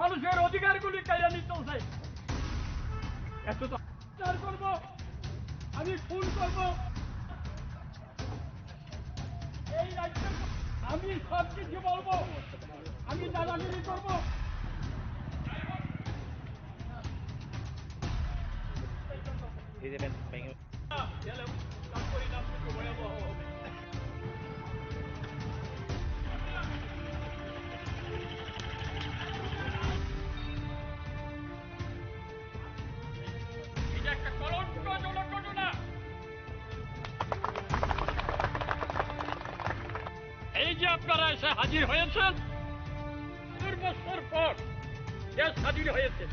মানুষের অধিকারগুলি কেড়ে নিতেছে এত তো করব, আমি খুন করব। এই রাজ্যে আমি সব কিছু বলব, আমি দাদাগিরি করব। তার আপনারা এসে হাজির হয়েছেন? বছর পর দেশ স্বাধীন হয়েছে।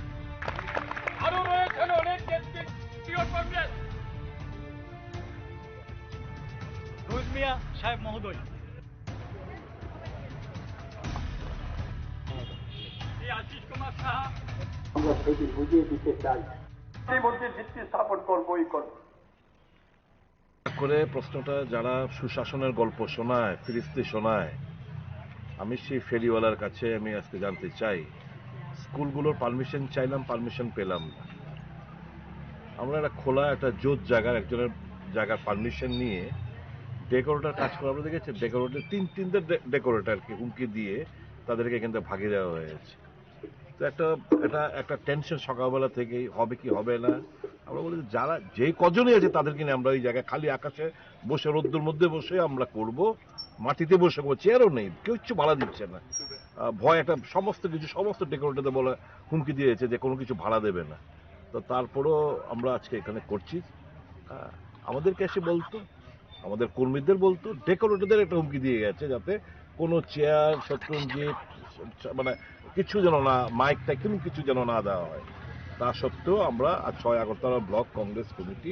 আরও রয়েছেন অনেক জাতীয় কংগ্রেস রোজ মিয়া সাহেব মহোদয়। এই আশিস কুমার সাহা। আমরা সেটি বুঝিয়ে দিতে চাই মধ্যে ভিত্তি স্থাপন করবোই করব। করে প্রশ্নটা যারা সুশাসনের গল্প শোনায়, ফিরিস্তি শোনায়, আমি সেই ফেরিওয়ালার কাছে আমি আজকে জানতে চাই, স্কুলগুলোর পারমিশন চাইলাম, পারমিশন পেলাম না। আমরা একটা খোলা, একটা জোত জায়গার, একজনের জায়গার পারমিশন নিয়ে ডেকোরেটার কাজ করে আমরা দেখেছি ডেকোরেটর, তিন, তিনটে ডেকোরেটারকে হুমকি দিয়ে তাদেরকে এখান থেকে ভাগিয়ে দেওয়া হয়েছে। তো একটা এটা একটা টেনশন সকালবেলা থেকেই হবে কি হবে না আমরা বলি যে যারা যেই কজনই আছে তাদেরকে নিয়ে আমরা এই জায়গায় খালি আকাশে বসে, রোদ্দুর মধ্যে বসে আমরা করব। মাটিতে বসে করব। চেয়ারও নেই, কেউ কিছু ভাড়া দিচ্ছে না। ভয় একটা সমস্ত কিছু, সমস্ত ডেকোরেটরদের বলে হুমকি দিয়েছে যে কোনো কিছু ভাড়া দেবে না। তো তারপরও আমরা আজকে এখানে করছি। আমাদেরকে এসে বলতো, আমাদের কর্মীদের বলতো ডেকোরেটরদের একটা হুমকি দিয়ে গেছে যাতে কোনো চেয়ার শত্রুঞ্জিত মানে কিছু যেন না মাইকটা কোনো কিছু যেন না দেওয়া হয়। তা সত্ত্বেও আমরা আজ ছয় আগরতলা ব্লক কংগ্রেস কমিটি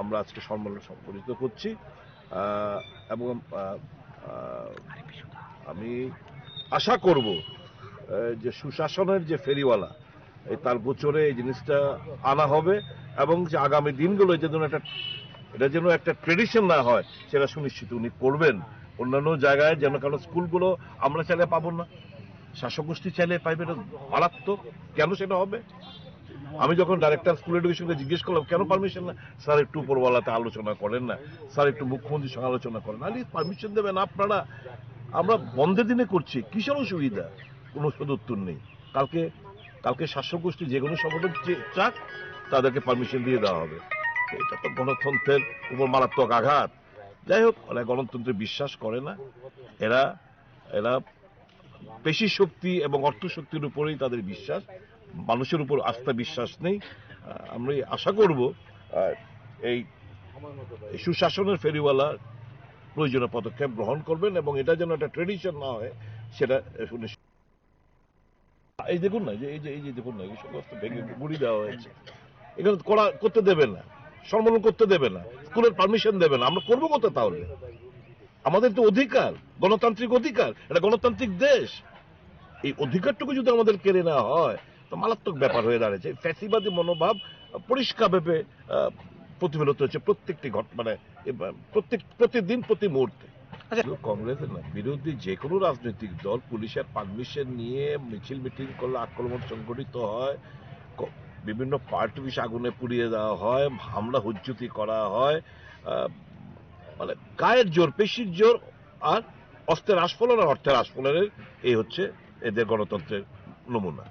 আমরা আজকে সম্মেলন সংগঠিত করছি। এবং আমি আশা করব যে সুশাসনের যে ফেরিওয়ালা, এই তার গোচরে এই জিনিসটা আনা হবে এবং যে আগামী দিনগুলো যেন একটা, এটা যেন একটা ট্রেডিশন না হয়, সেটা সুনিশ্চিত উনি করবেন। অন্যান্য জায়গায় যেন কারণ স্কুলগুলো আমরা চাইলে পাবো না শাসক গোষ্ঠী চাইলে পাইবে মারাত্মক। কেন সেটা হবে? আমি যখন ডাইরেক্টর স্কুল এডুকেশনকে জিজ্ঞেস করলাম, কেন পারমিশন না? স্যার, একটু উপরওয়ালাতে আলোচনা করেন না। স্যার, একটু মুখ্যমন্ত্রীর সঙ্গে আলোচনা করেন আরে পারমিশন দেবেন আপনারা। আমরা বন্ধের দিনে করছি। কিসের অসুবিধা? কোনো সদুত্তর নেই। কালকে কালকে শাসক গোষ্ঠী যে কোনো সংগঠন চাক, তাদেরকে পারমিশন দিয়ে দেওয়া হবে। এটা তো গণতন্ত্রের উপর মারাত্মক আঘাত। যাই হোক, ওরা গণতন্ত্রে বিশ্বাস করে না। এরা এরা পেশি শক্তি এবং অর্থ শক্তির উপরেই তাদের বিশ্বাস। মানুষের উপর আস্থা বিশ্বাস নেই। আমরা আশা করব এই সুশাসনের ফেরিওয়ালা প্রয়োজনীয় পদক্ষেপ গ্রহণ করবেন এবং এটা যেন একটা ট্রেডিশন না হয়, সেটা এই দেখুন না, যে এই যে এই যে দেখুন না, এই সমস্ত ভেঙে গুড়ি দেওয়া হয়েছে। এখানে করা করতে দেবে না, সম্মেলন করতে দেবে না, স্কুলের পারমিশন দেবে না। আমরা করব কত তাহলে? আমাদের তো অধিকার, গণতান্ত্রিক অধিকার, এটা গণতান্ত্রিক দেশ। এই অধিকারটুকু যদি আমাদের কেড়ে নেওয়া হয় তো মারাত্মক ব্যাপার হয়ে দাঁড়িয়েছে। ফ্যাসিবাদী মনোভাব পরিষ্কারভাবে প্রতিফলিত হচ্ছে প্রত্যেকটি ঘট মানে প্রত্যেক প্রতিদিন প্রতি মুহূর্তে। কংগ্রেসের না বিরোধী যে কোনো রাজনৈতিক দল পুলিশের পারমিশন নিয়ে মিছিল মিটিং করলে আক্রমণ সংগঠিত হয় বিভিন্ন পার্টি অফিস আগুনে পুড়িয়ে দেওয়া হয় হামলা হুজ্জুতি করা হয় মানে গায়ের জোর পেশির জোর আর অস্ত্রের আস্ফলন আর অর্থের আস্ফলনের এই হচ্ছে এদের গণতন্ত্রের নমুনা।